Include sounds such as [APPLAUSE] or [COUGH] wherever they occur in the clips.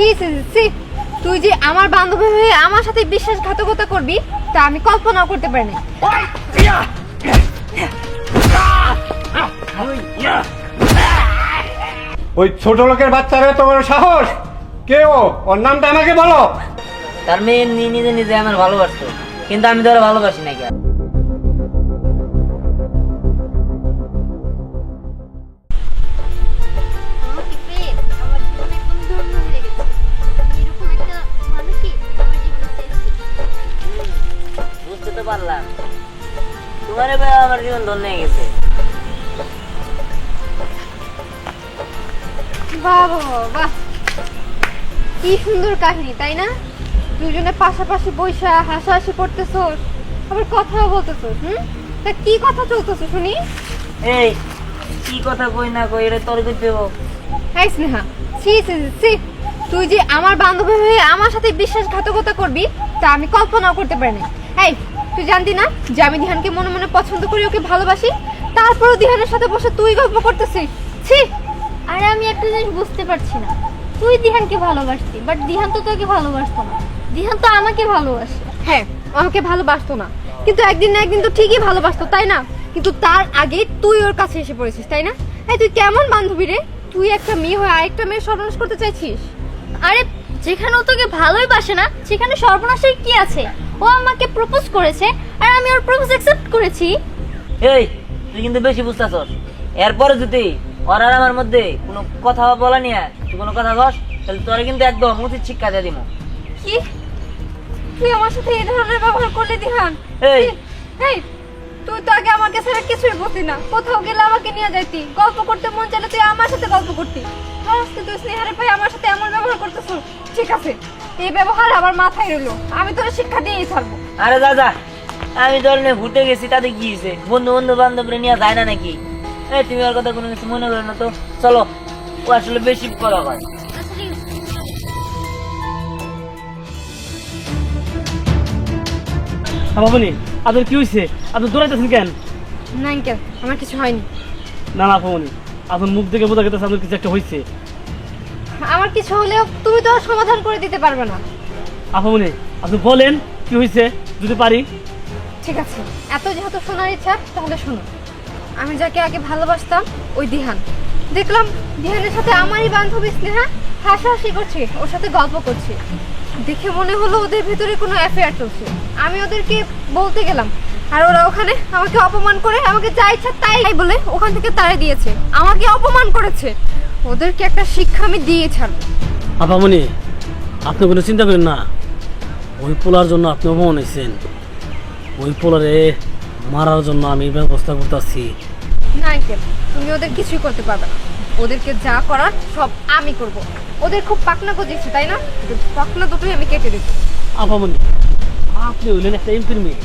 ছি ছি ছি, ছি তুই যে আমার বান্ধবী হয়ে আমার সাথে বিশ্বাসঘাতকতা করবি তা আমি কল্পনাও করতে পারিনি। ওই ছোট লোকের বাচ্চারা তোমার সাহস? কে ও? ওর নামটা আমাকে বলো। তার মেয়ে নিজে নিজে আমার ভালোবাসতো কিন্তু আমি তো ভালোবাসি নাকি হয়ে গেছে বাহ। কি সুন্দর কাহিনী তাই না? দুজনে পাশাপাশি বৈশা হাসাহাসি করতেছো আবার কথাও বলতেছো হুম? তা কি কথা চলতেছো শুনি? এই কি কথা কই না কই এটা তোর কই দেবো হাই স্নেহা ছি ছি, ছি তুই যে আমার বান্ধবী হয়ে আমার সাথে বিশ্বাসঘাতকতা করবি তা আমি কল্পনাও করতে পারিনি এই তুই জানতি না যে আমি দিহানকে মনে মনে পছন্দ করি ওকে ভালোবাসি? তারপরও দিহানের সাথে বসে তুই গল্প করতেছিস। ছি! আরে আমি একটা জিনিস বুঝতে পারছি না। তুই দিহানকে ভালোবাসতি বাট দিহান তো তোকে ভালোবাসতো না। দিহান তো আমাকে ভালোবাসে। হ্যাঁ আমাকে ভালোবাসতো না। কিন্তু একদিন না একদিন তো ঠিকই ভালোবাসতো তাই না? কিন্তু তার আগে তুই ওর কাছে এসে পড়েছিস তাই না? এই তুই কেমন বান্ধবী রে? তুই একটা মেয়ে হয়ে আরেকটা মেয়ে সর্বনাশ করতে চাইছিস? আরে যেখানে ও তোকে ভালোই বাসে না সেখানে সর্বনাশের কি আছে? ও আমাকে প্রপোজ করেছে আর আমি ওর প্রপোজ অ্যাকসেপ্ট করেছি। এই তুই কিন্তু বেশি বুঝতেছস। এরপরে যদি ওর আর আমার মধ্যে কোনো কথা বলা নিয়ে তুই কোনো কথা কস তাহলে তোরা কিন্তু একদম উচিত শিক্ষা দিয়ে দিব কি? তুই আমার সাথে এই ধরনের ব্যবহার করলি দিহান? এই। এই তুই তো আগে আমাকে ছাড়া কিছুই বলতি না। কোথাও গেলে আমাকে নিয়ে যাইতি। গল্প করতে মন চাইলে তুই আমার সাথে গল্প করতি। আজকে তুই স্নেহারে পাই আমার সাথে এমন ব্যবহার করতেছ। ঠিক আছে এই ব্যবহার আমার মাথায় রইল। আমি তোর শিক্ষা দিয়েই ছাড়বো। আরে দাদা আমি নিয়ে ঘুরতে গেছি তাতে কি হয়েছে? বন্ধু বন্ধু বান্ধবরে নিয়ে যায় না নাকি? এই তুমি ওর কথা কোনো কিছু মনে করো না তো। চলো ও আসলে বেশি কথা কয় বাবুনি আপনার কি হয়েছে আপনি দৌড়াইতেছেন কেন? না আঙ্কেল আমার কিছু হয়নি। না না বাবুনি আপনার মুখ দেখে বোঝা গেছে আপনার কিছু একটা হয়েছে আমার কিছু হলেও তুমি তো আর সমাধান করে দিতে পারবে না। আপামনি আপনি বলেন কি হয়েছে যদি পারি। ঠিক আছে এত যেহেতু শোনার ইচ্ছা তাহলে শোনো। আমি যাকে আগে ভালোবাসতাম ওই দিহান। দেখলাম দিহানের সাথে আমারই বান্ধবী স্নেহা হাসাহাসি করছে ওর সাথে গল্প করছে। দেখে মনে হলো ওদের ভিতরে কোনো অ্যাফেয়ার চলছে। আমি ওদেরকে বলতে গেলাম আর ওরা ওখানে আমাকে অপমান করে আমাকে যা ইচ্ছা তাই বলে ওখান থেকে তাড়ে দিয়েছে। আমাকে অপমান করেছে। ওদেরকে একটা শিক্ষা আমি দিয়ে ছাড়বো আপামনি আপনি কোনো চিন্তা করেন না। ওই পোলার জন্য আপনি অপমান হয়েছেন ওই পোলারে মারার জন্য আমি ব্যবস্থা করতে করতেছি। না আঙ্কেল তুমি ওদের কিছুই করতে পারবে না। ওদেরকে যা করার সব আমি করব। ওদের খুব পাকনা গজিয়েছে তাই না? পাকনা দুটোই আমি কেটে দেবো আপামনি আপনি হইলেন একটা এমপির মেয়ে।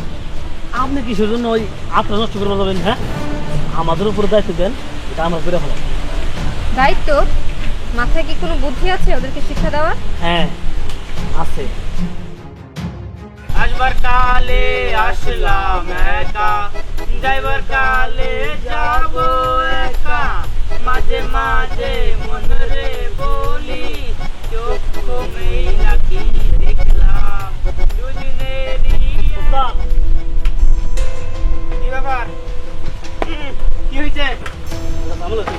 আপনি কিসের জন্য ওই আপনার নষ্ট করে যাবেন হ্যাঁ? আমাদের উপরে দায়িত্ব দেন এটা আমার করে হলো দায়িত্ব? মাথায় কি কোনো বুদ্ধি আছে ওদেরকে শিক্ষা দেওয়ার? হ্যাঁ আছে। আসবার কালে আসলাম একা যাইবার কালে যাব একা। মাঝে মাঝে মন রে বলি চোখ মেই নাকি দেখলাম দুজনেরই কি ব্যাপার? কি হয়েছে? আমি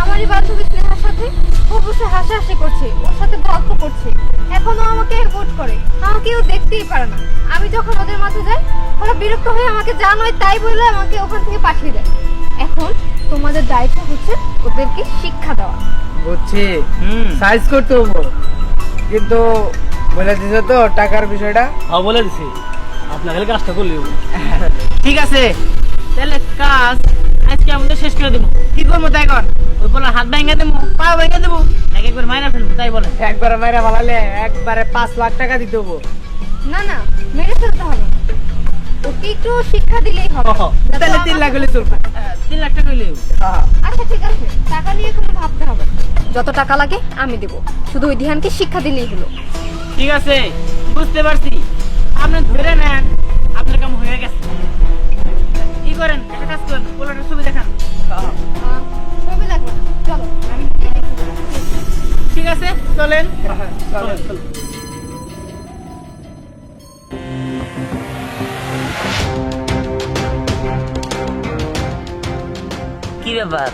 আমারই বান্ধবী সাথে ও হাসাহাসি করছে, ওর সাথে গল্প করছে। এখনও আমাকে ভোট করে। আমাকে ও দেখতেই পারে না। আমি যখন ওদের মাঝে যাই, ওরা বিরক্ত হয়ে আমাকে যা তাই বলে আমাকে ওখান থেকে পাঠিয়ে দেয়। এখন তোমাদের দায়িত্ব হচ্ছে ওদেরকে শিক্ষা দেওয়া। বুঝছি। হুম। সাইজ করতে হব। কিন্তু বলে দিছো তো টাকার বিষয়টা? হ্যাঁ বলে দিছি। আপনার খালি কাজটা করলে [LAUGHS] ঠিক আছে। তাহলে কাজ আজকে আমাদের শেষ করে দেবো। কি করব তাই কর? ওই বলে হাত ভেঙে দেবো পা ভেঙে দেবো। নাকি একবার মাইরা ফেলব তাই বলে। একবারে মাইরা ভালালে একবারে পাঁচ লাখ টাকা দিতে হব। না না মেরে ফেলতে হবে। না। ওকে একটু শিক্ষা দিলেই হবে। তাহলে তিন লাখ হলে চলবে। তিন লাখ টাকা হইলে আচ্ছা ঠিক আছে। টাকা নিয়ে কোনো ভাবতে হবে যত টাকা লাগে আমি দেব। শুধু ওই ধ্যানকে শিক্ষা দিলেই হলো। ঠিক আছে। বুঝতে পারছি। আপনি ধরে নেন আপনার কাম হয়ে গেছে। কি করেন? একটা কাজ করেন। পোলাটার ছবি দেখান। ছবি লাগবে চলো। আমি। ঠিক আছে চলেন। কি ব্যাপার?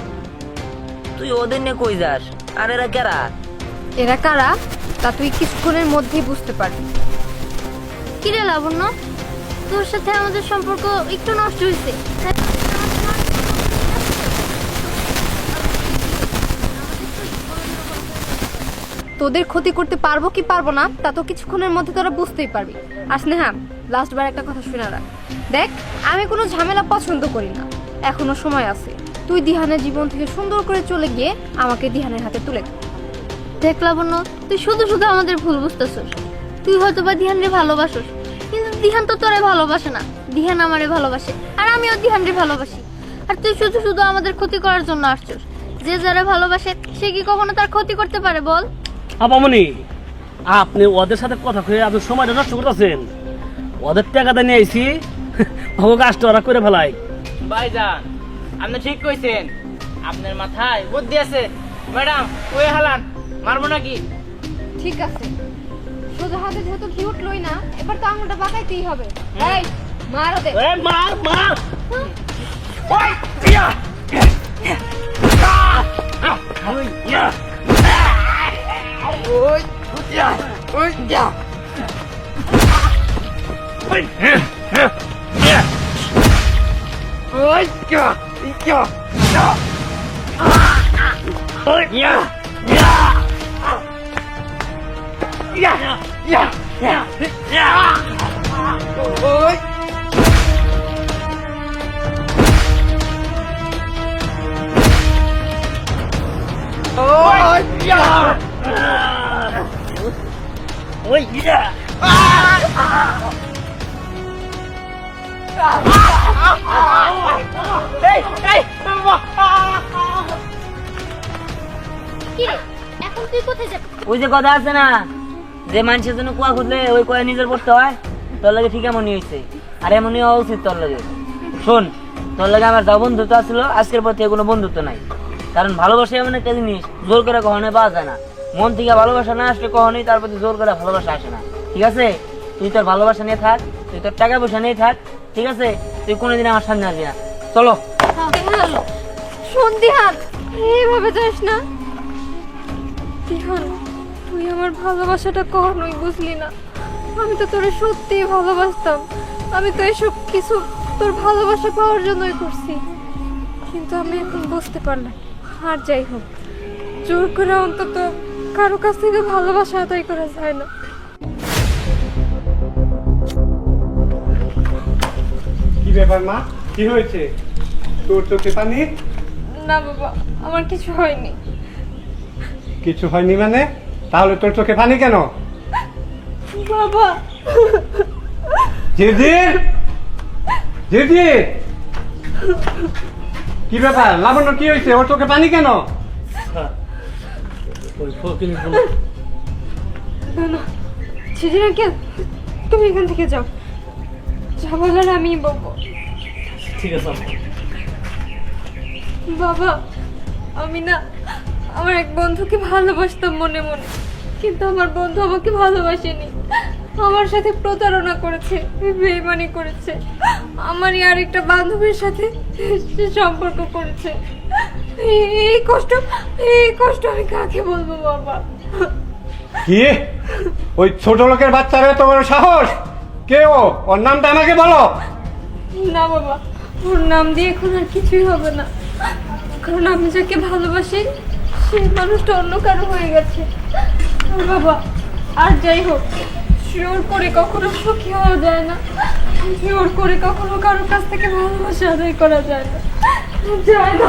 তুই ওদের নিয়ে কই যাস? আর এরা কেরা? এরা কারা? তা তুই কিছুক্ষণের মধ্যেই বুঝতে পারবি। কিরে লাবণ্য? তোর সাথে আমাদের সম্পর্ক একটু নষ্ট হয়েছে তোদের ক্ষতি করতে পারব কি পারব না তা তো কিছুক্ষণের মধ্যে তোরা বুঝতেই পারবি। আর স্নেহা লাস্ট বার একটা কথা শুনে রাখ। দেখ আমি কোনো ঝামেলা পছন্দ করি না। এখনও সময় আছে। তুই দিহানের জীবন থেকে সুন্দর করে চলে গিয়ে আমাকে দিহানের হাতে তুলে দে। দেখ লাবণ্য তুই শুধু শুধু আমাদের ভুল বুঝতেছস। তুই হয়তো বা দিহানরে ভালোবাসস কিন্তু দিহান তো তোরে ভালোবাসে না। দিহান আমারে ভালোবাসে আর আমিও দিহানরে ভালোবাসি। আর তুই শুধু শুধু আমাদের ক্ষতি করার জন্য আসছস। যে যারা ভালোবাসে সে কি কখনো তার ক্ষতি করতে পারে বল? আপামনি আপনি ওদের সাথে কথা কয়ে আপনি সময়টা নষ্ট করতেছেন। ওদের টাকাটা নিয়ে আইছি ভাবো কাজটা ওরা করে ফেলাই। ভাইজান আপনি ঠিক কইছেন। আপনার মাথায় বুদ্ধি আছে। ম্যাডাম ওই হালান মারবো নাকি? ঠিক আছে। সোজা হাতে যেহেতু ঘি উঠলোই না এবার তো আঙুলটা বাঁকাইতেই হবে। এই মারো দে। এ, মার মার। ওই ইয়া। 呀呀啊啊呀呀呀呀呀呀！哎！哎呀！我呀！啊啊啊啊啊！ওই যে কথা আছে না? যে মানুষের জন্য কুয়া খুঁজলে ওই কয়া নিজের পড়তে হয়, তোর লাগে ঠিক এমনই হয়েছে আর এমনই হওয়া উচিত তোর লাগে। শোন, তোর লাগে আমার যা বন্ধুত্ব আসছিল আজকের পর থেকে কোনো বন্ধুত্ব নাই। কারণ ভালোবাসা এমন একটা জিনিস, জোর করে কখনোই পাওয়া যায় না। মন থেকে ভালোবাসা না আসলে কখনোই তার প্রতি জোর করে ভালোবাসা আসে না। ঠিক আছে? তুই তোর ভালোবাসা নিয়ে থাক, তুই তোর টাকা পয়সা নিয়ে থাক, ঠিক আছে? তুই কোনোদিন আমার সামনে আসবি না। চলো। শোন দিহান এইভাবে যাস না। দিহান তুই আমার ভালোবাসাটা কখনোই বুঝলি না। আমি তো তোরে সত্যিই ভালোবাসতাম। আমি তো এসব কিছু তোর ভালোবাসা পাওয়ার জন্যই করছি। কিন্তু আমি এখন বুঝতে পারলাম আর যাই হোক জোর করে অন্তত কারও কাছ থেকে ভালোবাসা আদায় করা যায় না। কি ব্যাপার মা? কি হয়েছে? তোর চোখে পানি না বাবা আমার কিছু হয়নি। কিছু হয়নি মানে? তাহলে তোর চোখে পানি কেন? বাবা। জিজির জিজির কি ব্যাপার? লাবণ্য কি হয়েছে? ওর চোখে পানি কেন? তুমি এখান থেকে যাও। যা বলার আমি বলব। ঠিক আছে বাবা আমি না আমার এক বন্ধুকে ভালোবাসতাম মনে মনে। কিন্তু আমার বন্ধু আমাকে ভালোবাসেনি। আমার সাথে প্রতারণা করেছে বেইমানি করেছে। আমারই আরেকটা বান্ধবীর সাথে সে সম্পর্ক করেছে। এই- কষ্ট এই কষ্ট আমি কাকে বলব বাবা? কি? ওই ছোট লোকের বাচ্চারা তো বড় সাহস? কে ও? ওর নামটা আমাকে বলো। না বাবা ওর নাম দিয়ে এখন আর কিছুই হবে না। কারণ আমি যাকে ভালোবাসি সেই মানুষটা অন্য কারও হয়ে গেছে। বাবা আর যাই হোক জোর করে কখনো সুখী হওয়া যায় না। শিওর করে কখনো কারোর কাছ থেকে ভালোবাসা আদায় করা যায় না। যায় না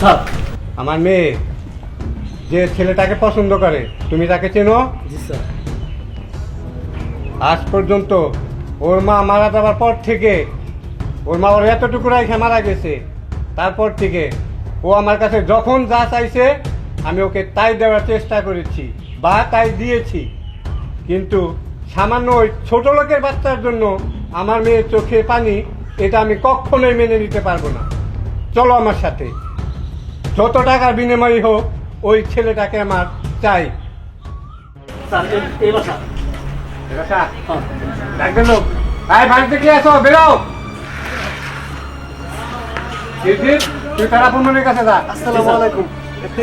স্যার। আমার মেয়ে যে ছেলেটাকে পছন্দ করে তুমি তাকে চেনো? জি স্যার। আজ পর্যন্ত ওর মা মারা যাওয়ার পর থেকে ওর মা ওর এতটুকু রেখে মারা গেছে। তারপর থেকে ও আমার কাছে যখন যা চাইছে, আমি ওকে তাই দেওয়ার চেষ্টা করেছি বা তাই দিয়েছি। কিন্তু সামান্য ওই ছোট লোকের বাচ্চার জন্য আমার মেয়ের চোখে পানি, এটা আমি কখনোই মেনে নিতে পারব না। চলো আমার সাথে। যত টাকার বিনিময়ে হোক, ওই ছেলেটাকে আমার চাই। স্যার এই- এই বাসা ডাকবেন লোক ভাই বাড়িতে কি আছো বেরো তুই তারা কাছে যা। আসসালামু আলাইকুম।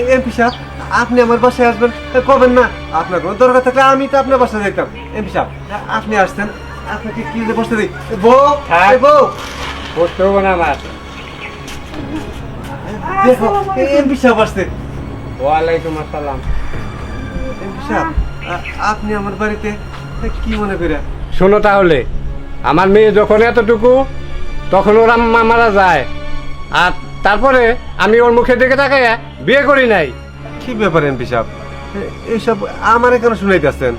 এমপি সাহেব আপনি আমার বাসায় আসবেন? কবেন না? আপনার কোনো দরকার থাকলে আমি তো আপনার বাসায় যেতাম এমপি সাহেব আপনি আসতেন আপনাকে কি যে বসতে দিই? বউ। এই বউ। বসতে হব না আমার। দেখো এমপি সাহেব আসছে। ওয়ালাইকুম আসসালাম। এমপি সাহেব আপনি আমার বাড়িতে কি মনে করে? শোনো তাহলে আমার মেয়ে যখন এতটুকু তখন ওর আম্মা মারা যায়। আর তারপরে আমি ওর মুখে দেখে তাকে বিয়ে করি নাই। কি ব্যাপার এমপি সাহেব? এইসব আমার কেন শুনাইতেছেন?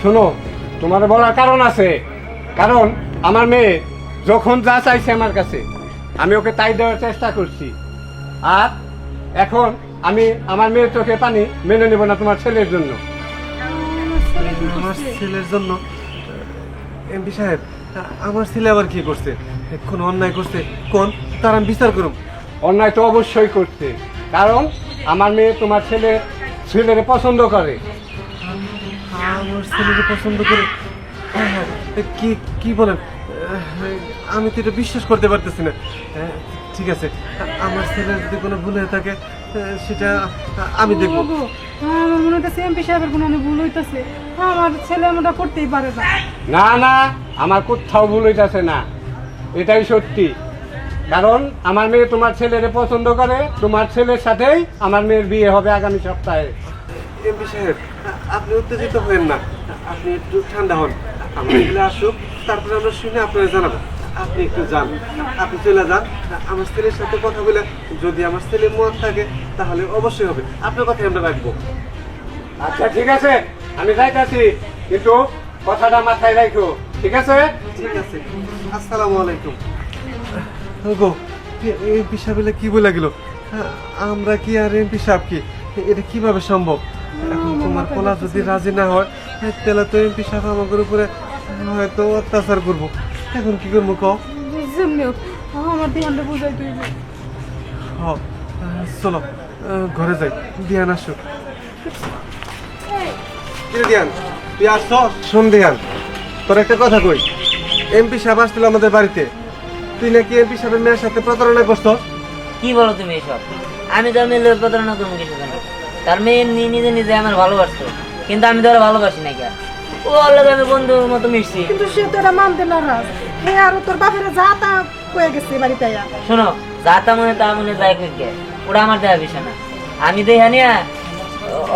শোনো তোমার বলার কারণ আছে। কারণ আমার মেয়ে যখন যা চাইছে আমার কাছে আমি ওকে তাই দেওয়ার চেষ্টা করছি। আর এখন আমি আমার মেয়ের চোখে পানি মেনে নেব না তোমার ছেলের জন্য। আমার ছেলের জন্য এমপি সাহেব আমার ছেলে আবার কি করছে? কোন অন্যায় করছে? কোন? তার আমি বিচার করুম। অন্যায় তো অবশ্যই করছে। কারণ আমার মেয়ে তোমার ছেলে ছেলের পছন্দ করে। আমার ছেলেকে পছন্দ করে? কি কি বলেন? আমি তো এটা বিশ্বাস করতে পারতেছি না। ঠিক আছে। আমার ছেলের যদি কোনো ভুল হয়ে থাকে সেটা আমি দেখব। আমার মনে হইতেছে এমপি সাহেবের কোনো ভুল হইতেছে। আমার ছেলে এমনটা করতেই পারে না। না না আমার কোথাও ভুল হইতাছে না। এটাই সত্যি। কারণ আমার মেয়ে তোমার ছেলের পছন্দ করে তোমার ছেলের সাথেই আমার মেয়ের বিয়ে হবে আগামী সপ্তাহে। এমপি সাহেব আপনি উত্তেজিত হবেন না। আপনি একটু ঠান্ডা হন। আমার ছেলে আসুক তারপরে আমরা শুনে আপনারা জানাব। আপনি একটু যান। আপনি চলে যান। আমার ছেলের সাথে কথা বলে যদি আমার ছেলে মত থাকে তাহলে অবশ্যই হবে। আপনার কথাই আমরা রাখব। আচ্ছা ঠিক আছে। আমি যাইতাছি। কিন্তু কথাটা মাথায় রাখো ঠিক আছে? ঠিক আছে। আসসালামু আলাইকুম। গো এমপি সাহেব কি বলে গেল? আমরা কি আর এমপি সাহেব কি? এটা কীভাবে সম্ভব? এখন তোমার পোলা যদি রাজি না হয় তাহলে তো এমপি সাহেব আমাদের উপরে হয়তো অত্যাচার করব। এখন কি করব কও? যেমনি আমার ধ্যানটা বুঝাই তুই হ চলো ঘরে যাই। দিয়ান আসো কিরে দিয়ান তুই আসছ? শোন দিয়ান তোর একটা কথা কই। এমপি সাহেব আসছিল আমাদের বাড়িতে। তুই নাকি এমপি সাহেবের মেয়ের সাথে প্রতারণা করছ কি বলো তুমি এসব? আমি তো মেয়ে লোক প্রতারণা করব কিছু তার মেয়ে নি- নিজে নিজে আমার ভালোবাসতো কিন্তু আমি তো ভালোবাসি নাকি আর ও আমি বন্ধুর মতো মিশছি। কিন্তু সে তো এটা মানতে নারাজ। হে আর তোর বাপের যা তা কয়ে গেছে বাড়িতে আয়া। শোনো যা তা মনে তা মনে যাই কে? ওটা আমার দেওয়া বিষয় না। আমি দেখে নিয়া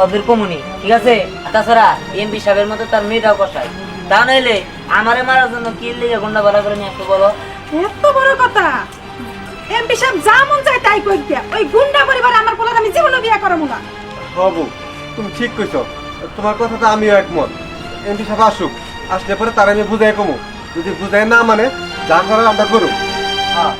ওদের কমুনি ঠিক আছে? তাছাড়া এমপি সাহেবের মতো তার মেয়েটাও কষায়। তা নইলে আমারে মারার জন্য কি লিগে গন্ডা ভাড়া করে নিয়ে একটু বলো? এত বড় কথা। এমপি সাহেব যা মন চায় তাই কই দিয়া। ওই গুন্ডা পরিবার আমার পোলার আমি জীবনে বিয়া করাবো না। হবু তুমি ঠিক কইছো। তোমার কথা তো আমিও একমত। এমপি সাহেব আসুক। আসলে পরে তার আমি বুঝাই কমু। যদি বুঝাই না মানে যা করার আমরা করুক হ্যাঁ।